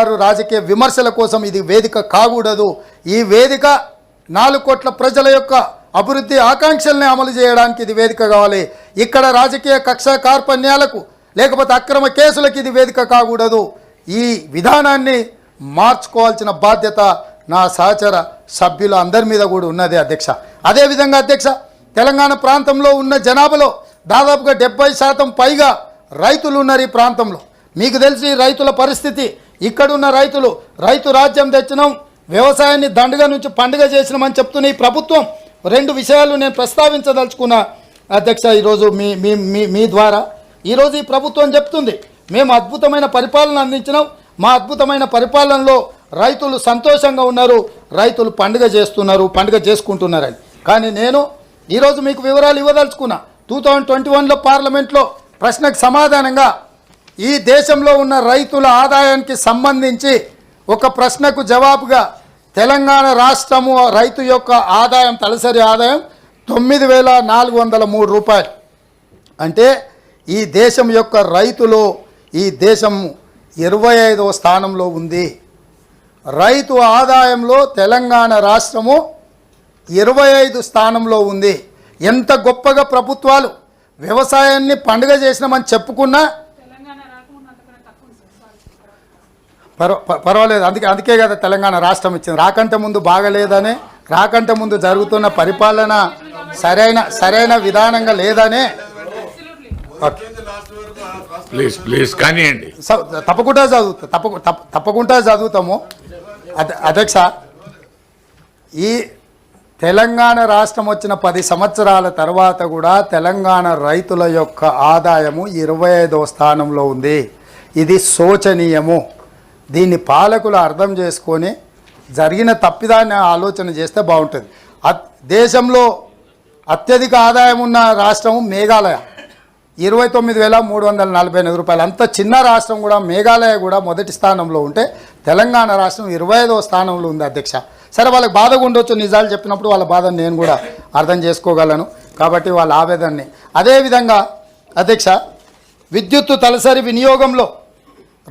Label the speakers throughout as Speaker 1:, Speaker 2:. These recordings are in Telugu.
Speaker 1: వారు రాజకీయ విమర్శల కోసం ఇది వేదిక కాకూడదు. ఈ వేదిక నాలుగు కోట్ల ప్రజల యొక్క అభివృద్ధి ఆకాంక్షల్ని అమలు చేయడానికి ఇది వేదిక కావాలి. ఇక్కడ రాజకీయ కక్ష కార్పణ్యాలకు లేకపోతే అక్రమ కేసులకు ఇది వేదిక కాకూడదు. ఈ విధానాన్ని మార్చుకోవాల్సిన బాధ్యత నా సహచర సభ్యుల అందరి మీద కూడా ఉన్నది అధ్యక్ష. అదేవిధంగా అధ్యక్ష తెలంగాణ ప్రాంతంలో ఉన్న జనాభాలో దాదాపుగా డెబ్బై శాతం పైగా రైతులు ఉన్నారు ఈ ప్రాంతంలో. మీకు తెలిసి రైతుల పరిస్థితి ఇక్కడున్న రైతులు రైతు రాజ్యం తెచ్చినాం వ్యవసాయాన్ని దండగ నుంచి పండుగ చేసినామని చెప్తున్న ఈ ప్రభుత్వం రెండు విషయాలు నేను ప్రస్తావించదలుచుకున్నా. అధ్యక్ష ఈరోజు మీ మీ మీ మీ ద్వారా ఈరోజు ఈ ప్రభుత్వం చెప్తుంది మేము అద్భుతమైన పరిపాలన అందించినాం మా అద్భుతమైన పరిపాలనలో రైతులు సంతోషంగా ఉన్నారు రైతులు పండుగ చేస్తున్నారు పండుగ చేసుకుంటున్నారని. కానీ నేను ఈరోజు మీకు వివరాలు ఇవ్వదలుచుకున్నా టూ థౌజండ్ ట్వంటీ వన్లో పార్లమెంట్లో ప్రశ్నకు సమాధానంగా ఈ దేశంలో ఉన్న రైతుల ఆదాయానికి సంబంధించి ఒక ప్రశ్నకు జవాబుగా తెలంగాణ రాష్ట్రము రైతు యొక్క ఆదాయం తలసరి ఆదాయం తొమ్మిది వేల నాలుగు వందల మూడు రూపాయలు. అంటే ఈ దేశం యొక్క రైతులు ఈ దేశం ఇరవై ఐదవ స్థానంలో ఉంది. రైతు ఆదాయంలో తెలంగాణ రాష్ట్రము ఇరవై ఐదు స్థానంలో ఉంది. ఎంత గొప్పగా ప్రభుత్వాలు వ్యవసాయాన్ని పండుగ చేసినామని చెప్పుకున్నా పర్వాలేదు. అందుకే అందుకే కదా తెలంగాణ రాష్ట్రం ఇచ్చింది. రాకంటే ముందు బాగలేదనే రాకంటే ముందు జరుగుతున్న పరిపాలన సరైన సరైన విధానంగా లేదనే.
Speaker 2: ప్లీజ్ ప్లీజ్ కానివ్వండి
Speaker 1: తప్పకుండా చదువుతా. తప్ప- తప్పకుండా చదువుతాము. అధ- అధ్యక్ష ఈ తెలంగాణ రాష్ట్రం వచ్చిన పది సంవత్సరాల తర్వాత కూడా తెలంగాణ రైతుల యొక్క ఆదాయము ఇరవై ఐదవ స్థానంలో ఉంది. ఇది శోచనీయము. దీన్ని పాలకులు అర్థం చేసుకొని జరిగిన తప్పిదాన్ని ఆలోచన చేస్తే బాగుంటుంది. దేశంలో అత్యధిక ఆదాయం ఉన్న రాష్ట్రం మేఘాలయ. ఇరవై తొమ్మిది వేల మూడు వందల నలభై ఎనిమిది రూపాయలు. అంత చిన్న రాష్ట్రం కూడా మేఘాలయ కూడా మొదటి స్థానంలో ఉంటే తెలంగాణ రాష్ట్రం ఇరవై ఐదవ స్థానంలో ఉంది అధ్యక్ష. సరే వాళ్ళకి బాధగా ఉండొచ్చు నిజాలు చెప్పినప్పుడు వాళ్ళ బాధను నేను కూడా అర్థం చేసుకోగలను. కాబట్టి వాళ్ళ ఆవేదనని. అదేవిధంగా అధ్యక్ష విద్యుత్తు తలసరి వినియోగంలో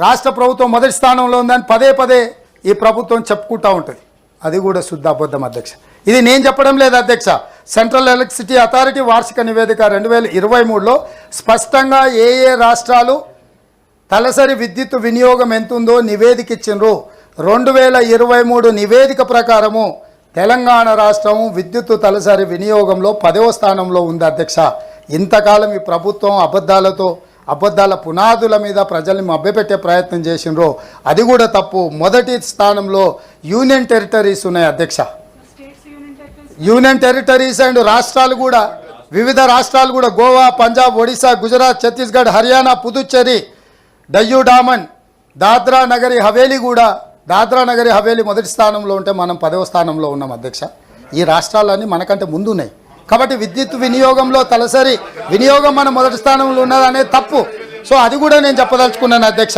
Speaker 1: రాష్ట్ర ప్రభుత్వం మొదటి స్థానంలో ఉందని పదే పదే ఈ ప్రభుత్వం చెప్పుకుంటూ ఉంటుంది. అది కూడా శుద్ధ అబద్ధం అధ్యక్ష. ఇది నేను చెప్పడం లేదు అధ్యక్ష. సెంట్రల్ ఎలక్ట్రిసిటీ అథారిటీ వార్షిక నివేదిక రెండు వేల ఇరవై మూడులో స్పష్టంగా ఏ ఏ రాష్ట్రాలు తలసరి విద్యుత్ వినియోగం ఎంతుందో నివేదిక ఇచ్చిండ్రు రెండు వేల ఇరవై మూడు నివేదిక ప్రకారము తెలంగాణ రాష్ట్రం విద్యుత్ తలసరి వినియోగంలో పదవ స్థానంలో ఉంది అధ్యక్ష. ఇంతకాలం ఈ ప్రభుత్వం అబద్ధాలతో అబద్ధాల పునాదుల మీద ప్రజల్ని మభ్యపెట్టే ప్రయత్నం చేసినరో అది కూడా తప్పు. మొదటి స్థానంలో యూనియన్ టెరిటరీస్ ఉన్నాయి అధ్యక్ష. యూనియన్ టెరిటరీస్ అండ్ రాష్ట్రాలు కూడా వివిధ రాష్ట్రాలు కూడా గోవా పంజాబ్ ఒడిశా గుజరాత్ ఛత్తీస్గఢ్ హర్యానా పుదుచ్చేరి డయ్యూ డామన్ దాద్రా నగరి హవేలీ కూడా దాద్రా నగరి హవేలీ మొదటి స్థానంలో ఉంటే మనం పదవ స్థానంలో ఉన్నాం అధ్యక్ష. ఈ రాష్ట్రాలన్నీ మనకంటే ముందున్నాయి. కాబట్టి విద్యుత్ వినియోగంలో తలసరి వినియోగం మన మొదటి స్థానంలో ఉన్నది తప్పు. సో అది కూడా నేను చెప్పదలుచుకున్నాను అధ్యక్ష.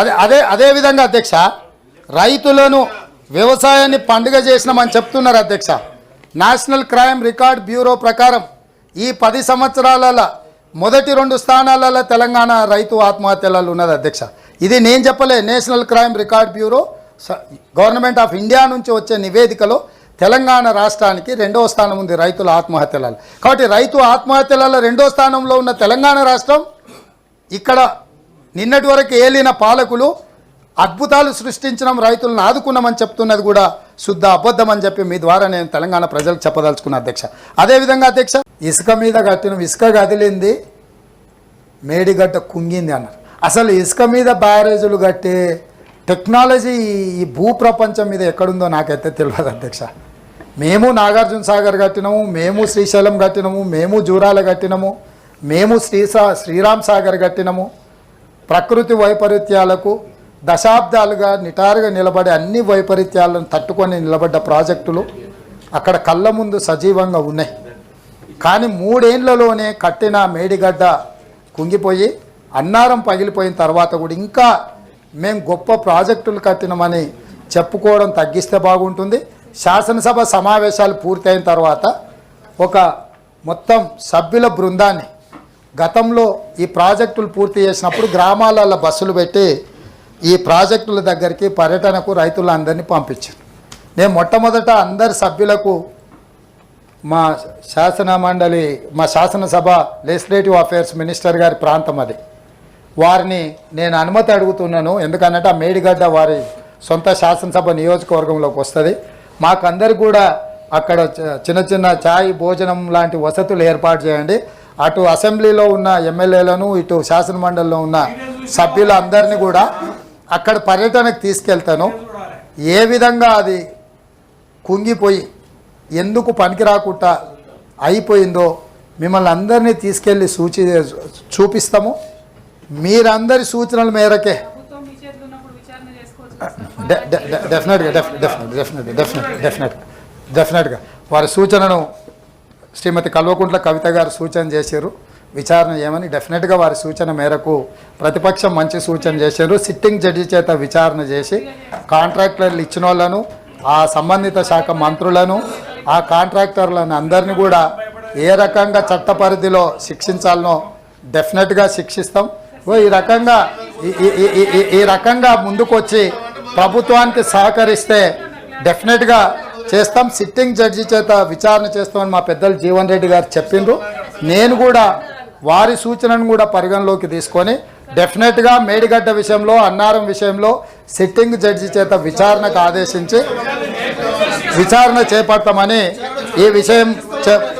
Speaker 1: అదే అదే అదే విధంగా అధ్యక్ష రైతులను వ్యవసాయాన్ని పండుగ చేసినామని చెప్తున్నారు అధ్యక్ష. నేషనల్ క్రైమ్ రికార్డ్ బ్యూరో ప్రకారం ఈ పది సంవత్సరాల మొదటి రెండు స్థానాలలో తెలంగాణ రైతు ఆత్మహత్యలలో ఉన్నది అధ్యక్ష. ఇది నేను చెప్పలే national crime record bureau government of India నుంచి వచ్చే నివేదికలో తెలంగాణ రాష్ట్రానికి రెండవ స్థానం ఉంది రైతుల ఆత్మహత్యలలో. కాబట్టి రైతు ఆత్మహత్యలలో రెండో స్థానంలో ఉన్న తెలంగాణ రాష్ట్రం ఇక్కడ నిన్నటి వరకు ఏలిన పాలకులు అద్భుతాలు సృష్టించడం రైతులను ఆదుకున్నామని చెప్తున్నది కూడా శుద్ధ అబద్ధం అని చెప్పి మీ ద్వారా నేను తెలంగాణ ప్రజలకు చెప్పదలుచుకున్న అధ్యక్ష. అదేవిధంగా అధ్యక్ష ఇసుక మీద కట్టిన ఇసుక కదిలింది మేడిగడ్డ కుంగింది అన్నారు. అసలు ఇసుక మీద బ్యారేజులు కట్టే టెక్నాలజీ ఈ భూ ప్రపంచం మీద ఎక్కడుందో నాకైతే తెలియదు అధ్యక్ష. మేము నాగార్జున సాగర్ కట్టినాము మేము శ్రీశైలం కట్టినాము మేము జూరాల కట్టినాము మేము శ్రీసా శ్రీరామ్ సాగర్ కట్టినము. ప్రకృతి వైపరీత్యాలకు దశాబ్దాలుగా నిటారుగా నిలబడే అన్ని వైపరీత్యాలను తట్టుకొని నిలబడ్డ ప్రాజెక్టులు అక్కడ కళ్ళ ముందు సజీవంగా ఉన్నాయి. కానీ మూడేళ్ళలోనే కట్టిన మేడిగడ్డ కుంగిపోయి అన్నారం పగిలిపోయిన తర్వాత కూడా ఇంకా మేము గొప్ప ప్రాజెక్టులు కట్టినమని చెప్పుకోవడం తగ్గిస్తే బాగుంటుంది. శాసనసభ సమావేశాలు పూర్తయిన తర్వాత ఒక మొత్తం సభ్యుల బృందాన్ని గతంలో ఈ ప్రాజెక్టులు పూర్తి చేసినప్పుడు గ్రామాలలో బస్సులు పెట్టి ఈ ప్రాజెక్టుల దగ్గరికి పర్యటనకు రైతులందరినీ పంపించాను నేను మొట్టమొదట అందరి సభ్యులకు మా శాసన మండలి మా శాసనసభ లెజిస్లేటివ్ అఫేర్స్ మినిస్టర్ గారి ప్రాంతం అది. వారిని నేను అనుమతి అడుగుతున్నాను ఎందుకనంటే ఆ మేడిగడ్డ వారి సొంత శాసనసభ నియోజకవర్గంలోకి వస్తుంది. మాకందరు కూడా అక్కడ చిన్న చిన్న ఛాయ్ భోజనం లాంటి వసతులు ఏర్పాటు చేయండి. అటు అసెంబ్లీలో ఉన్న ఎమ్మెల్యేలను ఇటు శాసనమండలిలో ఉన్న సభ్యులందరినీ కూడా అక్కడ పర్యటనకు తీసుకెళ్తాను. ఏ విధంగా అది కుంగిపోయి ఎందుకు పనికి రాకుండా అయిపోయిందో మిమ్మల్ని అందరినీ తీసుకెళ్ళి సూచి చూపిస్తాము. మీరందరి సూచనల మేరకే
Speaker 3: ప్రభుత్వం మీ చేతిలో ఉన్నప్పుడు విచారణ చేసుకోవచ్చు కదా సార్.
Speaker 1: డె- డె- డె- డెఫినెట్గా డెఫినెట్ డెఫినెట్ డెఫినెట్ డెఫినెట్ డెఫినెట్గా వారి సూచనను శ్రీమతి కల్వకుంట్ల కవిత గారు సూచన చేశారు. విచారణ ఏమని డెఫినెట్గా వారి సూచన మేరకు ప్రతిపక్షం మంచి సూచన చేశారు. సిట్టింగ్ జడ్జి చేత విచారణ చేసి కాంట్రాక్టర్లు ఇచ్చిన వాళ్ళను ఆ సంబంధిత శాఖ మంత్రులను ఆ కాంట్రాక్టర్లను అందరినీ కూడా ఏ రకంగా చట్ట పరిధిలో శిక్షించాలనో డెఫినెట్గా శిక్షిస్తాం. ఓ ఈ రకంగా ఈ రకంగా ముందుకొచ్చి ప్రభుత్వానికి సహకరిస్తే డెఫినెట్గా చేస్తాం. సిట్టింగ్ జడ్జి చేత విచారణ చేస్తామని మా పెద్దలు జీవన్ రెడ్డి గారు చెప్పిండ్రు. నేను కూడా వారి సూచనను కూడా పరిగణలోకి తీసుకొని డెఫినెట్గా మేడిగడ్డ విషయంలో అన్నారం విషయంలో సిట్టింగ్ జడ్జి చేత విచారణకు ఆదేశించి విచారణ చేపడతామని ఈ విషయం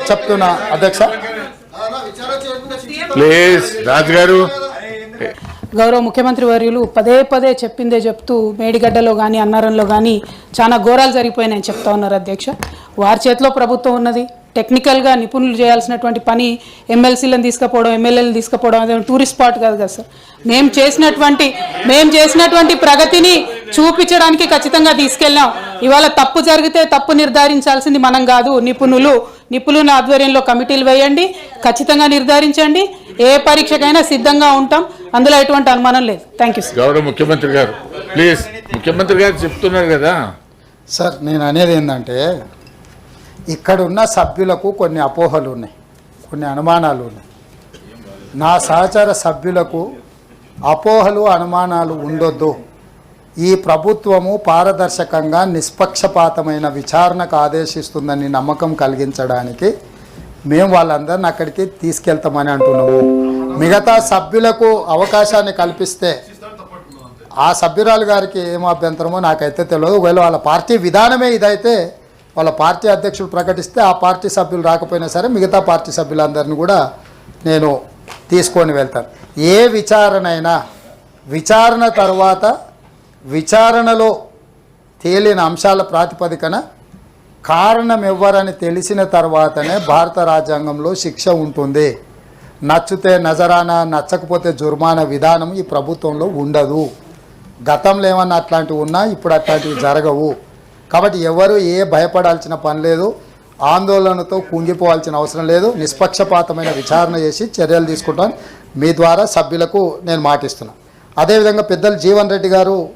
Speaker 1: చెప్తున్నా. అధ్యక్ష.
Speaker 2: ప్లీజ్ రాజు గారు
Speaker 3: గౌరవ ముఖ్యమంత్రి వర్యులు పదే పదే చెప్పిందే చెప్తూ మేడిగడ్డలో కానీ అన్నారంలో కానీ చాలా ఘోరాలు జరిగిపోయినాయని చెప్తా ఉన్నారు అధ్యక్ష. వారి చేతిలో ప్రభుత్వం ఉన్నది. టెక్నికల్గా నిపుణులు చేయాల్సినటువంటి పని ఎమ్మెల్సీలను తీసుకుపోవడం ఎమ్మెల్యేలను తీసుకుపోవడం అదే టూరిస్ట్ స్పాట్ కాదు కదా సార్. మేము చేసినటువంటి మేము చేసినటువంటి ప్రగతిని చూపించడానికి ఖచ్చితంగా తీసుకెళ్ళాం. ఇవాళ తప్పు జరిగితే తప్పు నిర్ధారించాల్సింది మనం కాదు నిపుణులు నిపుణుల ఆధ్వర్యంలో కమిటీలు వేయండి ఖచ్చితంగా నిర్ధారించండి. ఏ పరీక్షకైనా సిద్ధంగా ఉంటాం. అందులో ఎటువంటి అనుమానం లేదు. థ్యాంక్ యూ సార్
Speaker 2: గౌరవ ముఖ్యమంత్రి గారు ప్లీజ్. ముఖ్యమంత్రి గారు చెప్తున్నారు కదా.
Speaker 1: సార్ నేను అనేది ఏంటంటే ఇక్కడ ఉన్న సభ్యులకు కొన్ని అపోహలు ఉన్నాయి కొన్ని అనుమానాలు ఉన్నాయి. నా సహచర సభ్యులకు అపోహలు అనుమానాలు ఉండొద్దు. ఈ ప్రభుత్వము పారదర్శకంగా నిష్పక్షపాతమైన విచారణకు ఆదేశిస్తుందని నమ్మకం కలిగించడానికి మేము వాళ్ళందరిని అక్కడికి తీసుకెళ్తామని అంటున్నాము. మిగతా సభ్యులకు అవకాశాన్ని కల్పిస్తే ఆ సభ్యురాలు గారికి ఏం అభ్యంతరమో నాకైతే తెలియదు. ఒకవేళ వాళ్ళ పార్టీ విధానమే ఇదైతే వాళ్ళ పార్టీ అధ్యక్షుడు ప్రకటిస్తే ఆ పార్టీ సభ్యులు రాకపోయినా సరే మిగతా పార్టీ సభ్యులందరినీ కూడా నేను తీసుకొని వెళ్తాను. ఏ విచారణ అయినా విచారణ తర్వాత విచారణలో తేలిన అంశాల ప్రాతిపదికన కారణం ఎవ్వరని తెలిసిన తర్వాతనే భారత రాజ్యాంగంలో శిక్ష ఉంటుంది. నచ్చితే నజరానా నచ్చకపోతే జుర్మానా విధానం ఈ ప్రభుత్వంలో ఉండదు. గతంలో ఏమన్నా అట్లాంటివి ఉన్నా ఇప్పుడు అట్లాంటివి జరగవు. కాబట్టి ఎవరు ఏ భయపడాల్సిన పని లేదు ఆందోళనతో కుంగిపోవాల్సిన అవసరం లేదు నిష్పక్షపాతమైన విచారణ చేసి చర్యలు తీసుకుంటాను మీ ద్వారా సభ్యులకు నేను మాటిస్తున్నాను అదేవిధంగా పెద్దలు జీవన్ రెడ్డి గారు